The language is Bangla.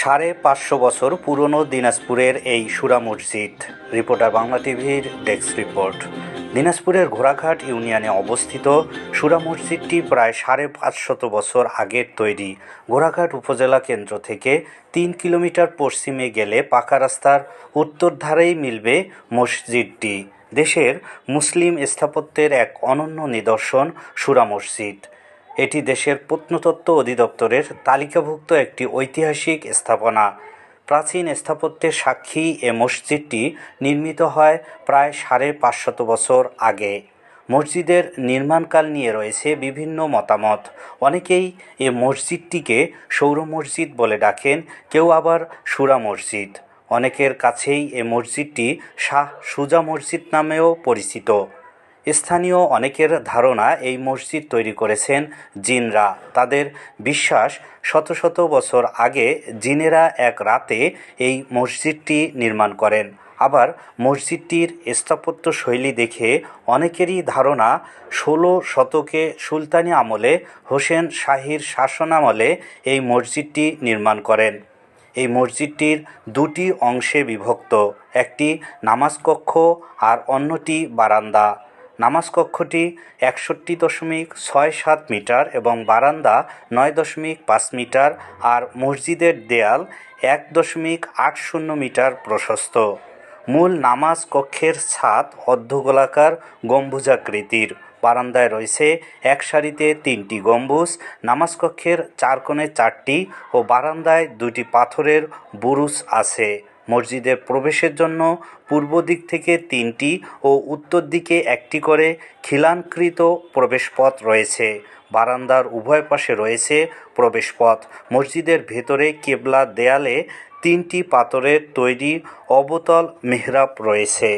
সাড়ে পাঁচশো বছর পুরনো দিনাজপুরের এই সুরা মসজিদ। রিপোর্টার বাংলা টিভির ডেস্ক রিপোর্ট। দিনাজপুরের ঘোড়াঘাট ইউনিয়নে অবস্থিত সুরা মসজিদটি প্রায় সাড়ে পাঁচশত বছর আগের তৈরি। ঘোড়াঘাট উপজেলা কেন্দ্র থেকে তিন কিলোমিটার পশ্চিমে গেলে পাকা রাস্তার উত্তর ধারেই মিলবে মসজিদটি। দেশের মুসলিম স্থাপত্যের এক অনন্য নিদর্শন সুরা মসজিদ। এটি দেশের প্রত্নতত্ত্ব অধিদপ্তরের তালিকাভুক্ত একটি ঐতিহাসিক স্থাপনা। প্রাচীন স্থাপত্যের সাক্ষী এ মসজিদটি নির্মিত হয় প্রায় সাড়ে পাঁচশত বছর আগে। মসজিদের নির্মাণকাল নিয়ে রয়েছে বিভিন্ন মতামত। অনেকেই এ মসজিদটিকে সৌর মসজিদ বলে ডাকেন, কেউ আবার সুরা মসজিদ। অনেকের কাছেই এ মসজিদটি শাহ সুজা মসজিদ নামেও পরিচিত। স্থানীয় অনেকের ধারণা এই মসজিদ তৈরি করেছেন জিনরা। তাদের বিশ্বাস, শত শত বছর আগে জিনেরা এক রাতে এই মসজিদটি নির্মাণ করেন। আবার মসজিদটির স্থাপত্য শৈলী দেখে অনেকেরই ধারণা, ষোলো শতকে সুলতানি আমলে হোসেন শাহীর শাসনামলে এই মসজিদটি নির্মাণ করেন। এই মসজিদটির দুটি অংশে বিভক্ত, একটি নামাজ কক্ষ আর অন্যটি বারান্দা। নামাজ কক্ষটি একষট্টি দশমিক ছয় সাত মিটার এবং বারান্দা নয় দশমিক পাঁচ মিটার আর মসজিদের দেয়াল এক দশমিক আট শূন্য মিটার প্রশস্ত। মূল নামাজ কক্ষের ছাদ অর্ধগোলাকার গম্বুজাকৃতির। বারান্দায় রয়েছে এক সারিতে তিনটি গম্বুজ, নামাজ কক্ষের চার কোণে চারটি ও বারান্দায় দুটি পাথরের বুরুজ আছে। মসজিদের প্রবেশের জন্য পূর্ব দিক থেকে তিনটি ও উত্তর দিকে একটি করে খিলানকৃত প্রবেশপথ রয়েছে। বারান্দার উভয় পাশে রয়েছে প্রবেশপথ। মসজিদের ভেতরে কেবলা দেয়ালে তিনটি পাথরের তৈরি অবতল মেহরাব রয়েছে।